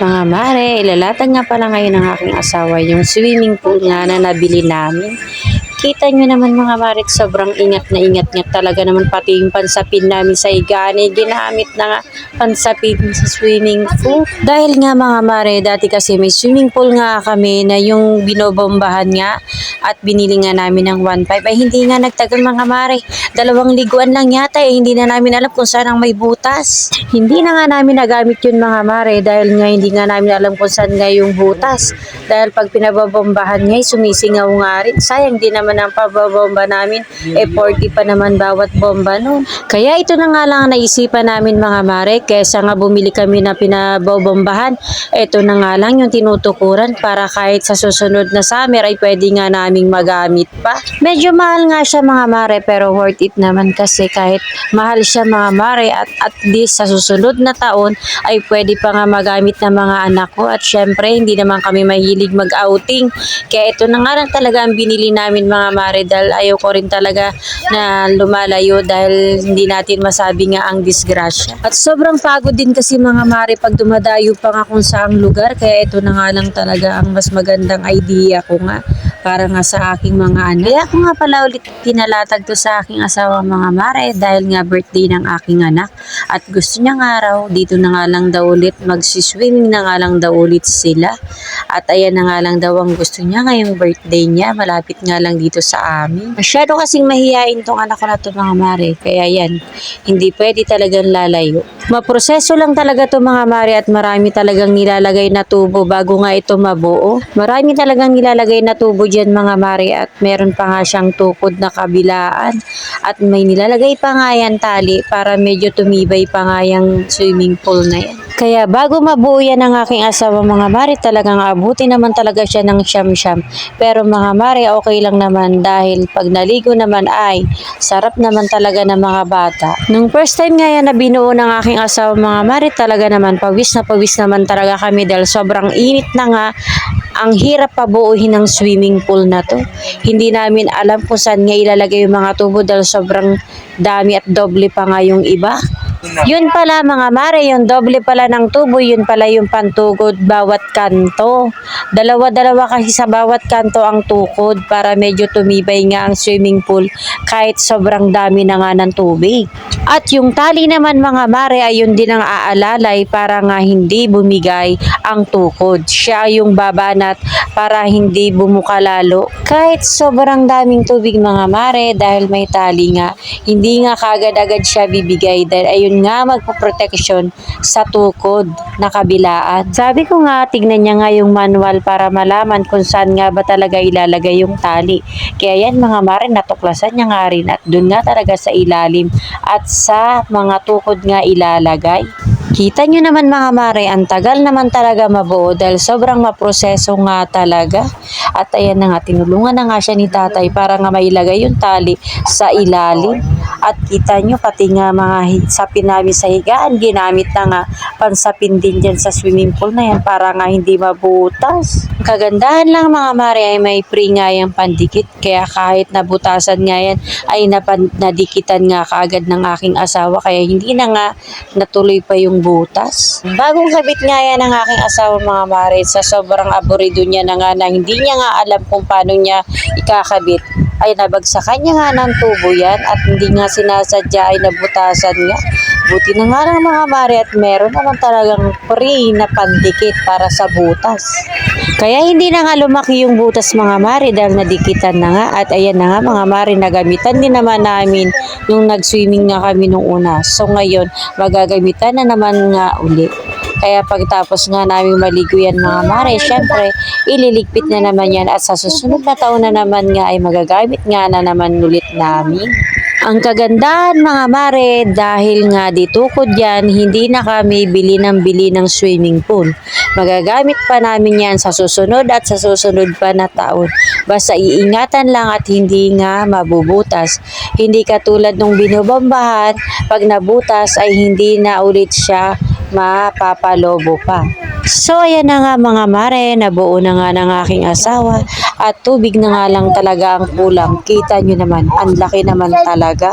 Mga mare, ilalatag nga pala ngayon ng aking asawa yung swimming pool nga na nabili namin. Kita nyo naman mga mare, sobrang ingat na ingat nga talaga naman pati yung pansapin namin sa igani. Ginamit na nga pansapin sa swimming pool. Dahil nga mga mare, dati kasi may swimming pool nga kami na yung binobombahan nga at binili nga namin ng 1.5 ay hindi nga nagtagal mga mare. Dalawang liguan lang yata eh, hindi na namin alam kung saan ang may butas. Hindi na nga namin nagamit yun mga mare dahil nga hindi nga namin alam kung saan nga yung butas. Dahil pag pinababombahan nga, sumisingaw nga rin. Sayang din naman ang pababomba namin. Eh 40 pa naman bawat bomba nun. Kaya ito na nga lang ang naisipan namin mga mare. Kesa nga bumili kami na pinababombahan. Ito na nga lang yung tinutukuran para kahit sa susunod na summer ay pwede nga naming magamit pa. Medyo mahal nga siya mga mare pero worth it naman kasi kahit mahal siya mga mare at at least sa susunod na taon ay pwede pa nga magamit ng mga anak ko at syempre hindi naman kami mahilig mag-outing. Kaya ito na nga lang talaga ang binili namin mga mare dahil ayaw ko rin talaga na lumalayo dahil hindi natin masabi nga ang disgrasya. At sobrang pagod din kasi mga mare pag dumadayo pa nga kung saang lugar kaya ito na nga lang talaga ang mas magandang idea ko nga para nga sa aking mga anak. Kaya ako nga pala ulit pinalatag to sa aking asawa mga mare dahil nga birthday ng aking anak at gusto niya nga raw dito na nga lang daw ulit magsiswimming na nga lang daw ulit sila at ayan na nga lang daw ang gusto niya ngayong birthday niya malapit nga lang dito sa amin. Masyado kasing mahihain tong anak ko na to mga mare kaya yan hindi pwede talagang lalayo. Maproseso lang talaga to mga mare at marami talagang nilalagay na tubo bago nga ito mabuo. Marami talagang nilalagay na tubo dyan mga mare at meron pa nga siyang tukod na kabilaan at may nilalagay pa nga yan tali para medyo tumibay pa nga yung swimming pool na yan. Kaya bago mabuo yan ng aking asawa mga mare, talagang abuti naman talaga siya ng siyam-siyam. Pero mga mare, okay lang naman dahil pag naligo naman ay sarap naman talaga ng mga bata. Nung first time nga yan na binuo ng aking asawa mga mare, talaga naman pawis na pawis naman talaga kami dahil sobrang init na nga ang hirap pabuuhin ng swimming pool na to. Hindi namin alam kung saan nga ilalagay yung mga tubo dahil sobrang dami at doble pa nga yung iba. Yun pala mga mare, yung doble pala ng tubo, yun pala yung pantugod bawat kanto. Dalawa-dalawa kasi sa bawat kanto ang tukod para medyo tumibay nga ang swimming pool kahit sobrang dami na nga ng tubig. At yung tali naman mga mare ay yun din ang aalalay para nga hindi bumigay ang tukod. Siya yung babanat para hindi bumuka lalo. Kahit sobrang daming tubig mga mare dahil may tali nga, hindi nga kagad-agad siya bibigay dahil ayun nga magpoproteksyon sa tukod na kabilaan. Sabi ko nga, tignan niya nga yung manual para malaman kung saan nga ba talaga ilalagay yung tali. Kaya yan mga mare, natuklasan niya nga rin at dun nga talaga sa ilalim at sa mga tukod nga ilalagay. Kita nyo naman mga mare, ang tagal naman talaga mabuo dahil sobrang maproseso nga talaga. At ayan na nga, tinulungan na nga siya ni tatay para nga mailagay yung tali sa ilalim. At kita nyo, pati nga mga sapin namin sa higaan, ginamit na nga pansapin din dyan sa swimming pool na yan para nga hindi mabutas. Kagandahan lang mga mare ay may free nga yung pandikit. Kaya kahit nabutasan nga yan, ay napan, nadikitan nga kaagad ng aking asawa. Kaya hindi na nga natuloy pa yung butas. Bagong kabit nga yan ng aking asawa mga mare sa sobrang aburido niya na nga na hindi niya nga alam kung paano niya ikakabit ay nabagsakan niya nga ng tubo yan at hindi nga sinasadya ay nabutasan nga. Buti na nga lang mga mare at meron naman talagang free na pandikit para sa butas. Kaya hindi na nga lumaki yung butas mga mare dahil nadikitan na nga at ayan na nga mga mare nagamitan din naman namin nung nag-swimming nga kami nung una. So ngayon magagamitan na naman nga uli. Kaya pagtapos nga namin maligo yan mga mare, syempre, ililigpit na naman yan at sa susunod na taon na naman nga ay magagamit nga na naman ulit namin. Ang kagandahan mga mare, dahil nga ditukod yan, hindi na kami bili ng bili ng swimming pool. Magagamit pa namin yan sa susunod at sa susunod pa na taon. Basta iingatan lang at hindi nga mabubutas. Hindi katulad nung binubombahan, pag nabutas ay hindi na ulit siya mapapalobo pa. So, ayan na nga mga mare, nabuo na nga ng aking asawa at tubig na nga lang talaga ang kulang. Kita nyo naman, ang laki naman talaga.